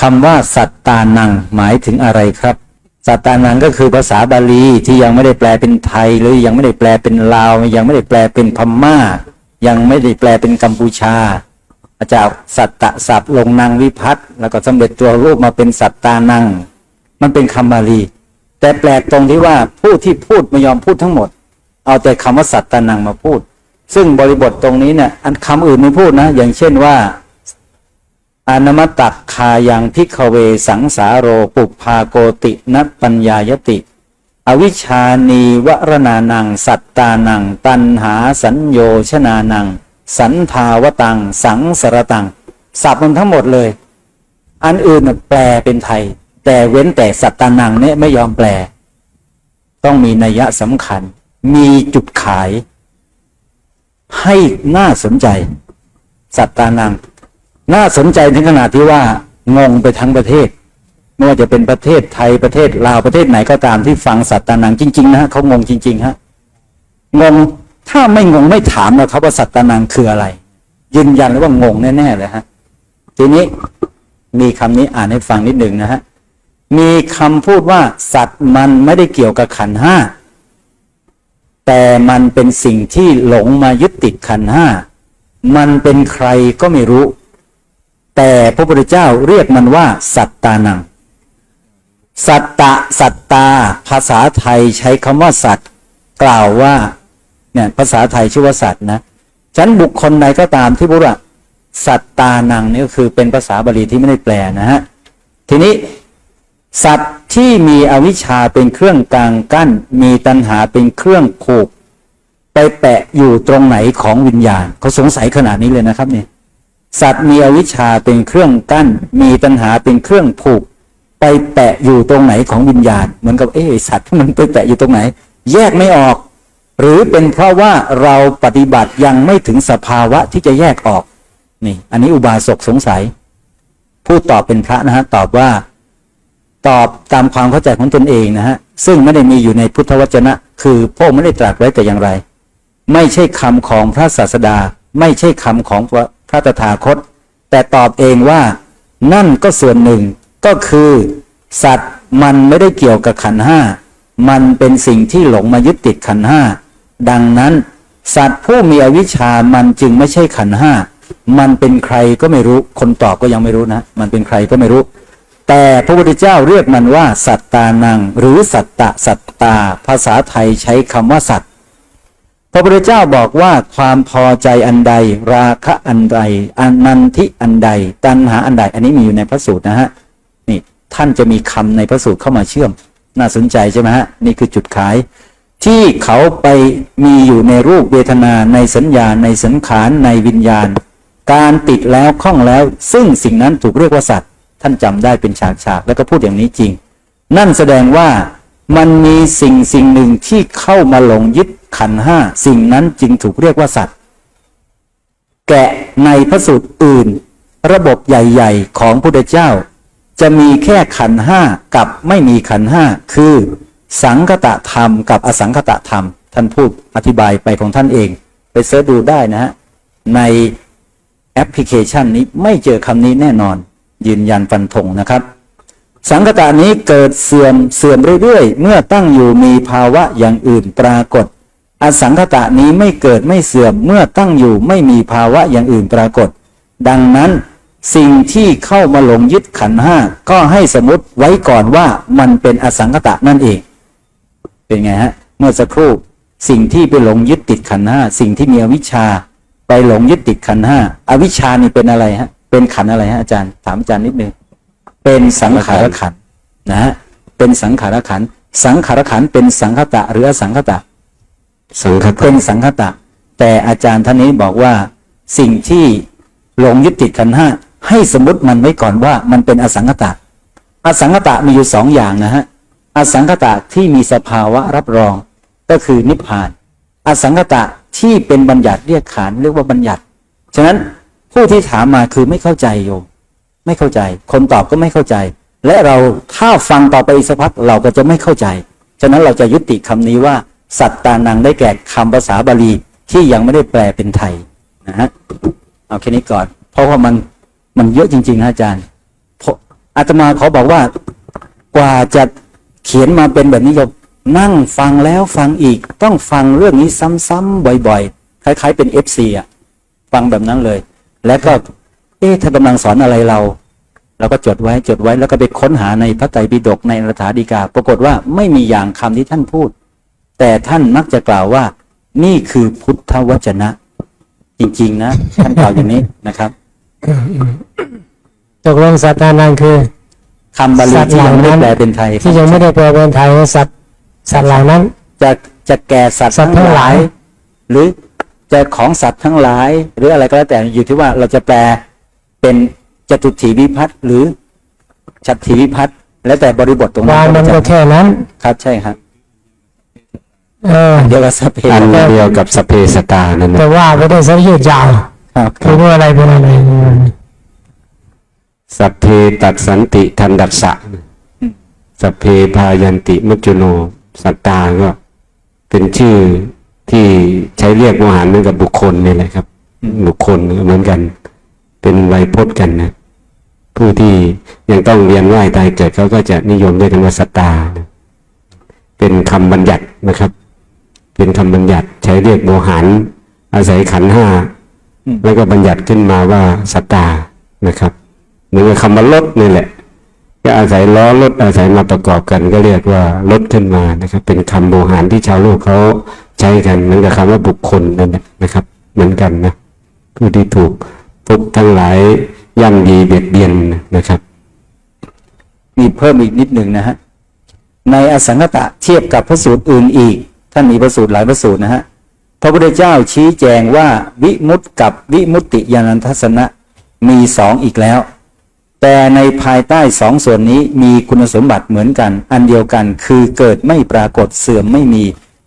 คำว่าสัตตานังหมายถึงอะไรครับ สัตตานังก็คือภาษาบาลีที่ยังไม่ได้แปลเป็นไทย หรือยังไม่ได้แปลเป็นลาว ยังไม่ได้แปลเป็นพม่า ยังไม่ได้แปลเป็นกัมพูชาอาจารย์สัตตะศัพท์ลงนางวิพัฒน์แล้วก็สำเร็จตัวรูปมาเป็นสัตตานัง มันเป็นคำบาลี แต่แปลกตรงที่ว่าผู้ที่พูดไม่ยอมพูดทั้งหมด เอาแต่คำว่าสัตตานังมาพูด ซึ่งบริบทตรงนี้เนี่ยอันคำอื่นไม่พูดนะ อย่างเช่นว่า อนมตักคายังพิกเวสังสาโรปุพาโกตินัปัญญายติ อวิชานีวรนานัง สัตตานัง ตันหาสัญโยชนานัง สันทาวตัง สังสรตังสับมันทั้งหมดเลย อันอื่นแปลเป็นไทย แต่เว้นแต่สัตตานังเนี่ยไม่ยอมแปล ต้องมีนัยสำคัญ มีจุดขาย ให้น่าสนใจ สัตตานัง น่าสนใจถึงขนาดที่ว่างงไปทั้งประเทศ ไม่ว่าจะเป็นประเทศไทยประเทศลาวประเทศไหนก็ตามที่ฟังสัตตานังจริงๆนะฮะเขางงจริง ๆฮะงงถ้าไม่งงไม่ถามนะครับว่าสัตตานังคืออะไร ยืนยันเลยว่างงแน่ๆเลยฮะทีนี้มีคำนี้อ่านให้ฟังนิดหนึ่งนะฮะมีคำพูดว่าสัตว์มันไม่ได้เกี่ยวกับขันห้าแต่มันเป็นสิ่งที่หลงมายึดติดขันห้ามันเป็นใครก็ไม่รู้ แต่พระพุทธเจ้าเรียกมันว่า สัตตานัง สัตตะสัตตา ภาษาไทยใช้คำว่าสัตว์ กล่าวว่าเนี่ยภาษาไทยชื่อว่าสัตว์นะฉันบุคคลใดก็ตามที่พูดว่าสัตตานังนี่ก็คือเป็นภาษาบาลีที่ไม่ได้แปลนะฮะทีนี้สัตว์ที่มีอวิชชาเป็นเครื่องกลางกั้น มีตัณหาเป็นเครื่องผูก ไปแปะอยู่ตรงไหนของวิญญาณเขาสงสัยขนาดนี้เลยนะครับเนี่ย สัตว์มีอวิชชาเป็นเครื่องกั้น มีตัณหาเป็นเครื่องผูก ไปแปะอยู่ตรงไหนของวิญญาณ เหมือนกับเอ๊สัตว์มันไปแปะอยู่ตรงไหน แยกไม่ออก หรือเป็นเพราะว่าเราปฏิบัติยังไม่ถึงสภาวะที่จะแยกออกนี่ อันนี้อุบาสกสงสัย ผู้ตอบเป็นพระนะฮะ ตอบว่า ตอบตามความเข้าใจของตนเองนะฮะ ซึ่งไม่ได้มีอยู่ในพุทธวจนะ คือพระองค์ไม่ได้ตรัสไว้แต่อย่างไร ไม่ใช่คำของพระศาสดา ไม่ใช่คำของ พระตถาคต แต่ตอบเองว่า นั่นก็ส่วนหนึ่งก็คือ สัตว์มันไม่ได้เกี่ยวกับขันห้ามันเป็นสิ่งที่หลงมายึดติดขันห้าดังนั้น สัตว์ผู้มีอวิชชามันจึงไม่ใช่ขันห้ามันเป็นใครก็ไม่รู้คนตอบก็ยังไม่รู้นะ มันเป็นใครก็ไม่รู้ แต่พระพุทธเจ้าเรียกมันว่า สัตตานัง หรือสัตตะสัตตา ภาษาไทยใช้คำว่าสัตว พระพุทธเจ้าบอกว่าความพอใจอันใด ราคะอันใดอนันทิอันใด ตัณหาอันใด อันนี้มีอยู่ในพระสูตรนะฮะนี่ท่านจะมีคำในพระสูตรเข้ามาเชื่อม น่าสนใจใช่ไหมฮะนี่คือจุดขาย ที่เขาไปมีอยู่ในรูปเวทนาในสัญญาในสังขารในวิญญาณ การติดแล้วคล้องแล้ว ซึ่งสิ่งนั้นถูกเรียกว่าสัตว์ ท่านจำได้เป็นฉากๆแล้วก็พูดอย่างนี้จริง นั่นแสดงว่ามันมีสิ่งสิ่งหนึ่งที่เข้ามาหลงยึด ขันห้าสิ่งนั้นจึงถูกเรียกว่าสัตว์ แกะในพระสูตรอื่น ระบบใหญ่ๆ ของพุทธเจ้า จะมีแค่ขันห้ากับไม่มีขันห้าคือ สังคตะธรรมกับอสังคตะธรรม ท่านพูดอธิบายไปของท่านเอง ไปเสิร์ชดูได้นะฮะในแอปพลิเคชันนี้ไม่เจอคำนี้แน่นอน ยืนยันฟันธงนะครับสังคตะนี้เกิดเสื่อมเสื่อมเรื่อยๆ เมื่อตั้งอยู่มีภาวะอย่างอื่นปรากฏ อสังคตะนี้ไม่เกิดไม่เสื่อมเมื่อตั้งอยู่ไม่มีภาวะอย่างอื่นปรากฏ ดังนั้นสิ่งที่เข้ามาหลงยึดขันห้าก็ให้สมมติไว้ก่อนว่ามันเป็นอสังคตะนั่นเอง เป็นไงฮะ เมื่อสักครู่สิ่งที่ไปหลงยึดติดขันห้าสิ่งที่มีอวิชชา ไปหลงยึดติดขันห้าอวิชชานี่เป็นอะไรฮะ เป็นขันอะไรฮะอาจารย์ถามอาจารย์นิดนึงเป็นสังขารขันนะฮะเป็นสังขารขันสังขารขันเป็นสังคตะหรืออสังคตะ สังคตเป็นสังคตะ แต่อาจารย์ท่านนี้บอกว่าสิ่งที่หลงยึดติดขันห้าให้สมมติมันไว้ก่อนว่ามันเป็นอสังคตะ อสังคตะมีอยู่สองอย่างนะฮะอสังคตะที่มีสภาวะรับรองก็คือนิพพาน อสังคตะที่เป็นบัญญัติเรียกขานเรียกว่าบัญญัติ ฉะนั้นผู้ที่ถามมาคือไม่เข้าใจโยมไม่เข้าใจ คนตอบก็ไม่เข้าใจ และเราถ้าฟังต่อไปอีกสักพักเราก็จะไม่เข้าใจ ฉะนั้นเราจะยุติคำนี้ว่า สัตตานังได้แก่คำภาษาบาลีที่ยังไม่ได้แปลเป็นไทยนะฮะเอาแค่นี้ก่อน เพราะว่ามันมันเยอะจริงๆนะอาจารย์อาตมาเขอบอกว่ากว่าจะเขียนมาเป็นแบบนี้ก็นั่งฟังแล้วฟังอีก ต้องฟังเรื่องนี้ซ้ำๆบ่อยๆ คล้าย ๆ เป็นเอฟซีอะฟังแบบนั้นเลย แล้วก็เอ๊ะท่านกำลังสอนอะไรเราเราก็จดไว้จดไว้แล้วก็ไปค้นหาในพระไตรปิฎกในรัฐาธิกา ปรากฏว่าไม่มีอย่างคำที่ท่านพูด แต่ท่านมักจะกล่าวว่า นี่คือพุทธวจนะ จริง ๆ นะ ท่านกล่าวอย่างนี้นะครับตกลงสัตตานังคือคำบาลีที่ยังไม่ได้แปลเป็นไทย ที่ยังไม่ได้แปลเป็นไทยว่าสัตว์สัตว์เหล่านั้น จะจะแก่สัตว์สัตว์ทั้ทั้งงหหลาลายยหรือจะของสัตว์ทั้งหลาย หรืออะไรก็แล้วแต่อยู่ที่ว่าเราจะแปลเป็นจตุถีวิพัฒน์หรือชัตถีวิพัฒน์แล้วแต่บริบทตรงคนั้วามนมันก็ก็จะแค่นั้น ครับใช่ครับ เออเดียวกับสพเพอันเดียวกับสพเพสตานั่นแต่นะว่าไปได้สักยืดยาวครับคคืรัอบว่าอะไรเป็นอะไรสัพเพตัดสันติทันดัสสะสัพเพพายันติมุจจุโนสัตตาก็ เป็นชื่อที่ใช้เรียกโมหารเหมือนกับบุคคลนี่แหละครับ บุคคลเหมือนกัน เป็นไวยพจน์กันนะผู้ที่ยังต้องเรียนไหวตายเกิดเขาก็จะนิยมเรียกกันว่าสัตตานะเป็นคำบัญญัตินะครับ เป็นคำบัญญัติใช้เรียกโมหารอาศัยขันธ์ห้าแล้วก็บัญญัติขึ้นมาว่าสัตตานะครับเหมือนกับคำว่าลดนี่แหละ ก็อาศัยล้อลดอาศัยมาประกอบกันก็เรียกว่าลดขึ้นมานะครับ เป็นคำโมหารที่ชาวโลกเขาใช้กันเหมือนกับคำว่าบุคคลนั่นแหละนะครับ เหมือนกันนะผู้ที่ถูกทุกข์ทั้งหลายย่ำยีเบียดเบียนนะครับมีเพิ่มอีกนิดหนึ่งนะฮะในอสังคตะเทียบกับพระสูตรอื่นอีก ท่านมีพระสูตรหลายพระสูตรนะฮะพระพุทธเจ้าชี้แจงว่าวิมุตติกับวิมุตติญาณทัศนะมีสองอีกแล้ว แต่ในภายใต้สองส่วนนี้มีคุณสมบัติเหมือนกัน อันเดียวกันคือเกิดไม่ปรากฏเสื่อมไม่มี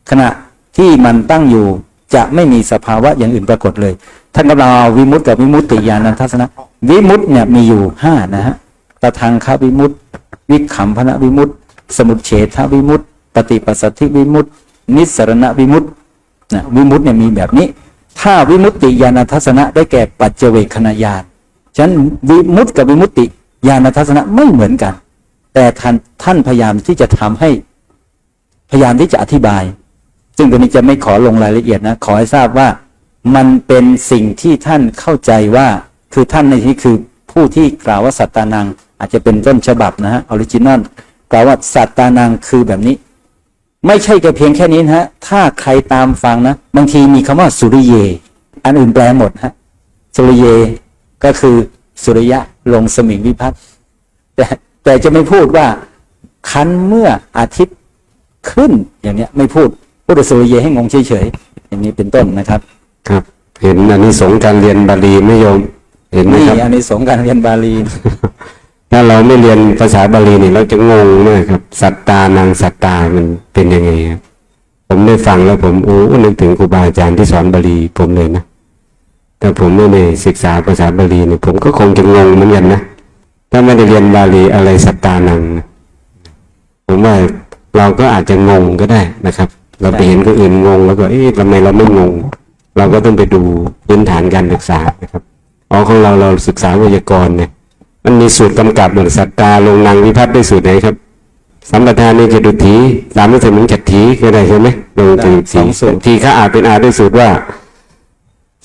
ขณะที่มันตั้งอยู่จะไม่มีสภาวะอย่างอื่นปรากฏเลย ท่านกำลังเอาวิมุตติกับวิมุตติญาณทัศนะ วิมุตติเนี่ยมีอยู่ห้านะฮะตะทางควิมุตติวิขำพนะวิมุตติสมุทเฉทวิมุตติปฏิปัสสธิวิมุตติ นิสรณวิมุตตินะวิมุตติเนี่ยมีแบบนี้ ถ้าวิมุตติญาณทัศนะได้แก่ปัจเจเวคขณญาณฉะนั้นวิมุตติกับวิมุตติญาณทัศนะไม่เหมือนกัน แต่ท่านท่านพยายามที่จะทำให้พยายามที่จะอธิบาย ซึ่งตัวนี้จะไม่ขอลงรายละเอียดนะ ขอให้ทราบว่ามันเป็นสิ่งที่ท่านเข้าใจว่าคือท่านในที่คือผู้ที่กล่าวว่าสัตตานัง อาจจะเป็นต้นฉบับนะฮะออริจินอลกล่าวว่าสัตตานังคือแบบนี้ ไม่ใช่แค่เพียงแค่นี้นะฮะ ถ้าใครตามฟังนะ บางทีมีคำว่าสุริเย อันอื่นแปลหมดฮะ สุริเยก็คือสุริยะลงสมิงวิพัฒน์แต่แต่จะไม่พูดว่าคันเมื่ออาทิตย์ขึ้นอย่างเนี้ย ไม่พูดพูดแต่สุริเยให้งงเฉยๆอย่างนี้เป็นต้นนะครับ ครับ เห็นอันนี้สงส์การเรียนบาลีไหม่โยมเห็นไหมนี่ครับอันนี้สงส์การเรียนบาลีถ้าเราไม่เรียนภาษาบาลีเนี่ยเราจะงงมากครับ สัตตานางสัตตามันเป็นยังไงครับ ผมได้ฟังแล้วผมโอ้นึกถึงครูบาอาจารย์ที่สอนบาลีผมเลยนะแต่ผมไม่ได้ศึกษาภาษาบาลีเนี่ยผมก็คงจะงงเหมือนกันนะ ถ้าไม่ได้เรียนบาลีอะไรสัตตานัง ผมว่าเราก็อาจจะงงก็ได้นะครับ เราไปเห็นคนอื่นงง แล้วก็เอ๊ะทำไมเราไม่งง เราก็ต้องไปดูพื้นฐานการศึกษานะครับอ๋อของเราเราศึกษาวยากรณ์เนี่ย มันมีสูตรกำกับเหมือนสัตตาลงนางวิพัฒน์ได้สูตรไหนครับ สัมปทานในจตุถีสามถึงจัตถีก็ได้ใช่ไหมลงจตุได้สถีองสูตรทีข้าอาจเป็นอาด้วยสูตรว่า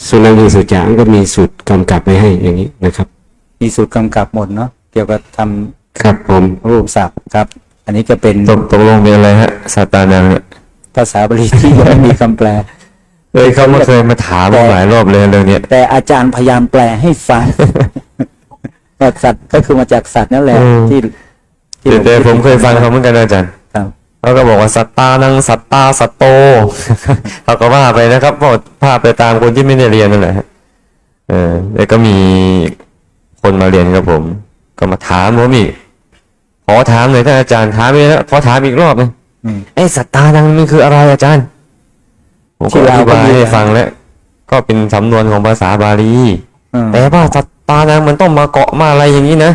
สุนันทิสุจาก็มีสูตรกำกับไว้ให้อย่างนี้นะครับ มีสูตรกำกับหมดเนาะเกี่ยวกับทำครับผมรูปศัพท์ครับ อันนี้ก็เป็นตกตกลงเป็นอะไรฮะสัตตานังเนี่ยภาษาบาลีที่ยังไม่มีคำแปลเอ้ยเขามาเคยมาถามผมหลายรอบเลยเรื่องเนี้ยแต่อาจารย์พยายามแปลให้ฟัง ว่าสัตว์ก็คือมาจากสัตว์นั่นแหละที่ที่แต่แต่ผมเคยฟังเขาเหมือนกันนะอาจารย์ครับเขาก็บอกว่าสัตตานังสัตตาสัตโตเขาก็ว่าไปนะครับบอกภาพไปตามคนที่ไม่ได้เรียนนั่นแหละฮะเออแล้วก็มีคนมาเรียนกับผม ก็มาถามผมอีกขอถามเลยท่านอาจารย์ถามไปแล้วขอถามอีกรอบหนึงอืมไอ้สัตตานังมันคืออะไรอาจารย์ผมก็อธิบายให้ฟังแล้วก็เป็นสำนวนของภาษาบาลีอืมแต่ว่าสัต ตานังมันต้องมาเกาะมาอะไรอย่างนี้นะ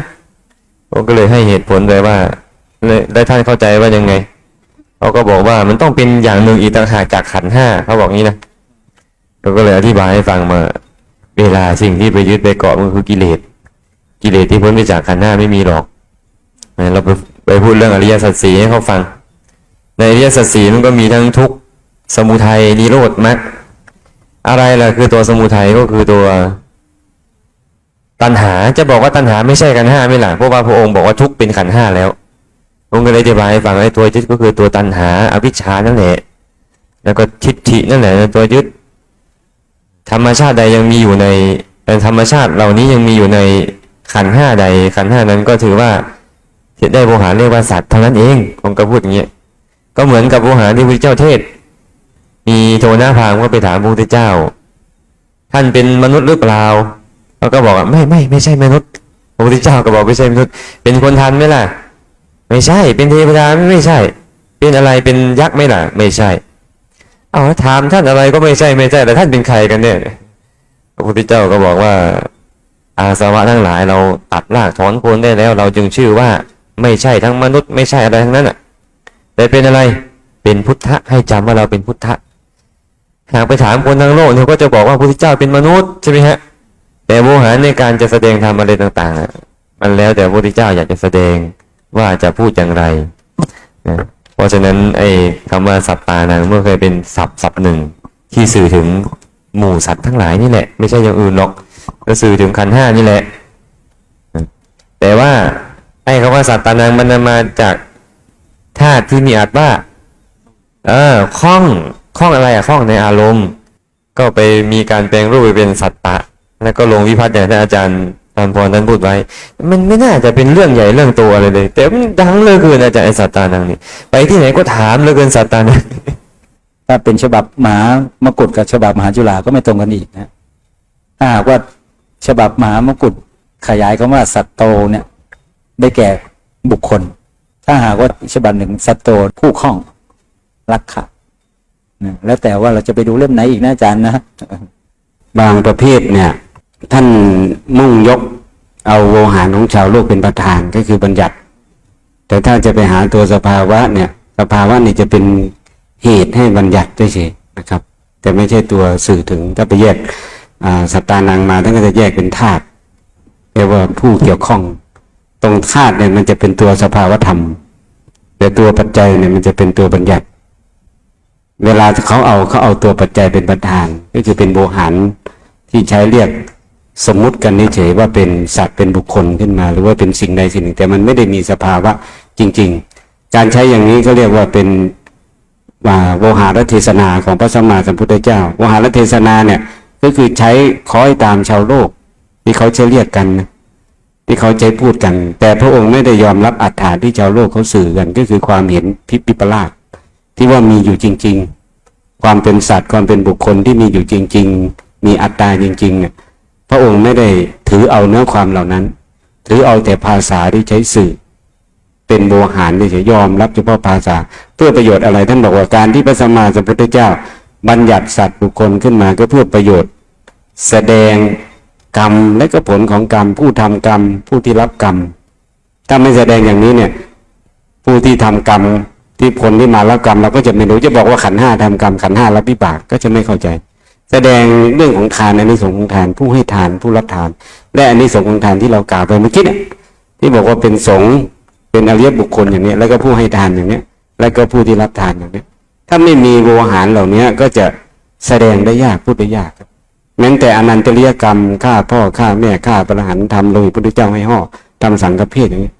ผมก็เลยให้เหตุผลเลยว่าได้ท่านเข้าใจว่ายังไงเขาก็บอกว่ามันต้องเป็นอย่างหนึ่งอีกต่างหากจากขันห้าเขาบอกงี้นะเราก็เลยอธิบายให้ฟังมา เวลาสิ่งที่ไปยึดไปเกาะมันคือกิเลสกิเลสที่พ้นไปจากขันห้าไม่มีหรอกเราไปไปพูดเรื่องอริยสัจสี่ให้เขาฟัง ในอริยสัจสี่มันก็มีทั้งทุกข์สมุทัยนิโรธมรรคอะไรล่ะคือตัวสมุทัยก็คือตัว ตัณหาจะบอกว่าตัณหาไม่ใช่ขันห้าไม่หล่ะเพราะว่าพระองค์บอกว่าทุกเป็นขันห้าแล้วองค์ก็เลยอธิบายให้ฟังไอ้ตัวยึดก็คือตัวตัณหาอวิชชานั่นแหละแล้วก็ทิฏฐินั่นแหละตัวยึด ธรรมชาติใดยังมีอยู่ในเป็นธรรมชาติเหล่านี้ยังมีอยู่ในขันห้าใด ขันห้านั้นก็ถือว่าที่ได้โวหารเรียกว่าสัตว์เท่านั้นเองผมก็พูดอย่างเงี้ยก็เหมือนกับโวหารที่พระเจ้าเทศ มีโทนาพาหมณ์ก็ไปถามพระพุทธเจ้า ท่านเป็นมนุษย์หรือเปล่า เขาก็บอกว่าไม่ไม่ไม่ใช่มนุษย์พระพุทธเจ้าก็บอกไม่ใช่มนุษย์ เป็นคนทันไหมล่ะ ไม่ใช่ เป็นเทวดาไมไม่ใช่ เป็นอะไรเป็นยักษ์ไหมล่ะ ไม่ใช่ เอาถามท่านอะไรก็ไม่ใช่ไม่ใช่แต่ท่านเป็นใครกันเนี่ยพระพุทธเจ้าก็บอกว่า อาสวะทั้งหลายเราตัดรากถอนโคนได้แล้ว เราจึงชื่อว่าไม่ใช่ทั้งมนุษย์ไม่ใช่อะไรทั้งนั้นอะ แต่เป็นอะไรเป็นพุทธะให้จำว่าเราเป็นพุทธะหากไปถามคนทั้งโลกเนี่ยก็จะบอกว่าพระพุทธเจ้าเป็นมนุษย์ใช่ไหมฮะ แต่โวหารในการจะแสดงธรรมอะไรต่างๆ มันแล้วแต่พระพุทธเจ้าอยากจะแสดงว่าจะพูดอย่างไรนะเพราะฉะนั้นไอ้คำว่าสัตตานังเมื่อเคยเป็นศัพท์ศัพหนึ่งที่สื่อถึงหมู่สัตว์ทั้งหลายนี่แหละ ไม่ใช่อย่างอื่นหรอกก็สื่อถึงขันห้านี่แหละ แต่ว่าไอ้คำว่าสัตตานังมันมาจากธาตุที่มีอัดว่า เออคล้องคล้องอะไรอะคล้องในอารมณ์ ก็ไปมีการแปลงรูปไปเป็นสัตตะ แล้วก็ลงวิพัฒน์อย่างที่อาจารย์ตามพรท่านพูดไว้ มันไม่น่าจะเป็นเรื่องใหญ่เรื่องโตอะไรเลย แต่มันดังเหลยคืออาจารย์ไอ้สัตตานังนี่ไปที่ไหนก็ถามเหลยเกินสัตตานังถ้าเป็นฉบับมหามกุฏกับฉบับมหาจุฬาก็ไม่ตรงกันอีกนะถ้าหากว่าฉบับมหามกุฏขยายคำว่าสัตโตเนี่ย ได้แก่บุคคล ถ้าหากว่าฉบับหนึ่งสัตโตผู้คล้องรักขะนะแล้วแต่ว่าเราจะไปดูเล่มไหนอีกนะอาจารย์นะบางประเภทเนี่ย ท่านมุ่งยกเอาโวหารของชาวโลกเป็นประธานก็คือบัญญัติ แต่ถ้าจะไปหาตัวสภาวะเนี่ย สภาวะนี่จะเป็นเหตุให้บัญญัติเฉยๆนะครับ แต่ไม่ใช่ตัวสื่อถึงถ้าไปแยกอ่าสัตตานังมาท่านก็จะแยกเป็นธาตุเรียกว่าผู้เกี่ยวข้อง ตรงธาตุเนี่ยมันจะเป็นตัวสภาวธรรม แต่ตัวปัจจัยเนี่ยมันจะเป็นตัวบัญญัติ เวลาเขาเอาเขาเอาตัวปัจจัยเป็นประธาน ก็คือเป็นโวหารที่ใช้เรียก สมมุติกันเฉยว่าเป็นสัตว์เป็นบุคคลขึ้นมา หรือว่าเป็นสิ่งใดสิ่งหนึ่ง แต่มันไม่ได้มีสภาวะจริง ๆ การใช้อย่างนี้ก็เรียกว่าเป็นว่าโวหารเทศนาของพระสัมมาสัมพุทธเจ้าโวหารเทศนาเนี่ยก็คือใช้คอยตามชาวโลก ที่เขาจะเรียกกัน ที่เขาใช้พูดกัน แต่พระองค์ไม่ได้ยอมรับอัตถาที่ชาวโลกเขาสื่อกัน ก็คือความเห็นพิพิปลาสที่ว่ามีอยู่จริง ๆ ความเป็นสัตว์ความเป็นบุคคลที่มีอยู่จริง ๆ มีอัตตาจริงๆเนี่ย พระองค์ไม่ได้ถือเอาเนื้อความเหล่านั้น ถือเอาแต่ภาษาที่ใช้สื่อ เป็นโวหารเฉยๆยอมรับเฉพาะภาษา เพื่อประโยชน์อะไรท่านบอกว่าการที่พระสัมมาสัมพุทธเจ้า บัญญัติสัตว์บุคคลขึ้นมาก็เพื่อประโยชน์ แสดงกรรมและก็ผลของกรรม ผู้ทำกรรม ผู้ที่รับกรรมถ้าไม่แสดงอย่างนี้เนี่ย ผู้ที่ทำกรรมที่ผลที่มารับกรรมเราก็จะไม่รู้จะบอกว่าขันห้าทำกรรมขันห้ารับวิบากก็จะไม่เข้าใจ แสดงเรื่องของทานอันนี้สงส์ของทาน ผู้ให้ทานผู้รับทาน และอันนี้สงส์ของทานที่เรากล่าวไปเมื่อกี้เนี่ยที่บอกว่าเป็นสงเป็นอริยบุคคลอย่างนี้แล้วก็ผู้ให้ทานอย่างนี้แล้วก็ผู้ที่รับทานอย่างนี้ถ้าไม่มีโวหารเหล่านี้ก็จะแสดงได้ยากพูดได้ยากครับแม้แต่อนันตริยกรรมฆ่าพ่อฆ่าแม่ฆ่าประหารทำโดยพระพุทธเจ้าให้ห่อทำสังฆเพศอย่างนี้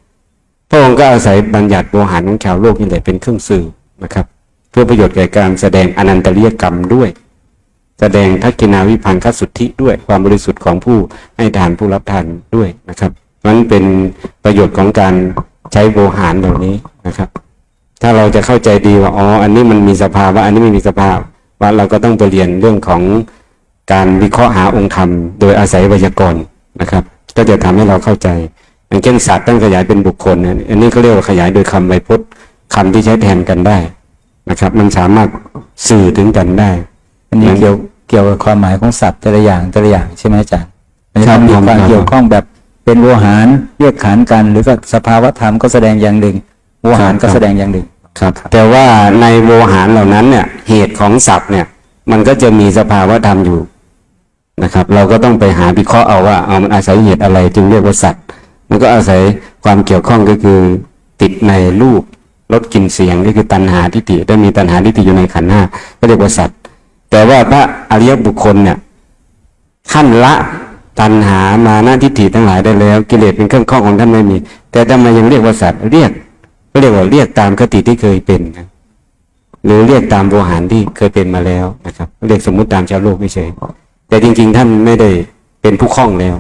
พระองค์ก็อาศัยบัญญัติโวหารของชาวโลกนี่แหละเป็นเครื่องสื่อนะครับ เพื่อประโยชน์แก่การแสดงอนันตริยกรรมด้วย แสดงทักกินาวิพังคสุทธิด้วยความบริสุทธิ์ของผู้ให้ทานผู้รับทานด้วยนะครับมันเป็นประโยชน์ของการใช้โวหารเหล่านี้นะครับ ถ้าเราจะเข้าใจดีว่าอ๋ออันนี้มันมีสภาวะอันนี้ไม่มีสภาวะว่าเราก็ต้องไปเรียนเรื่องของการวิเคราะห์หาองค์ธรรม โดยอาศัยไวยากรณ์นะครับ ก็จะทำให้เราเข้าใจอย่างเช่นสัตว์ต้องขยายเป็นบุคคลนะอันนี้เขาเรียกว่าขยายโดยคำไวยพจน์คำที่ใช้แทนกันได้นะครับ มันสามารถสื่อถึงกันได้อันนี้เกี่ยว เกี่ยวกับความหมายของสัตว์แต่ละอย่างแต่ละอย่างใช่ไหมอาจารย์มันจะครัต้บองมีความครับเกี่ยวข้องแบบเป็นโวหารเรียกขานกัน หรือก็สภาวธรรมก็แสดงอย่างหนึ่งโวหารก็แสดงอย่างหนึ่งครับ แต่ว่าในโวหารเหล่านั้นเนี่ยเหตุของศัพท์เนี่ย มันก็จะมีสภาวะธรรมอยู่นะครับ เราก็ต้องไปหาวิเคราะห์เอาว่าเอามันอาศัยเหตุอะไรจึงเรียกว่าสัตว์มันก็อาศัยความเกี่ยวข้องก็คือติดในรูปรสกลิ่นเสียงนี่คือตัณหาทิฏฐิถ้ามีตัณหาทิฏฐิอยู่ในขันธ์ห้าก็เรียกว่าสัตว์ แต่ว่าพระอริยบุคคลเนี่ยท่านละตัณหามานะทิฏฐิทั้งหลายได้แล้ว กิเลสเป็นเครื่องข้องของท่านไม่มี แต่ทำไมยังเรียกว่าสัตว์เรียกก็เรียกว่าเรียกตามคติที่เคยเป็นนะหรือเรียกตามโวหารที่เคยเป็นมาแล้วนะครับ เรียกสมมุติตามชาวโลกเฉยๆแต่จริง ๆ ท่านไม่ได้เป็นผู้คล้องแล้ว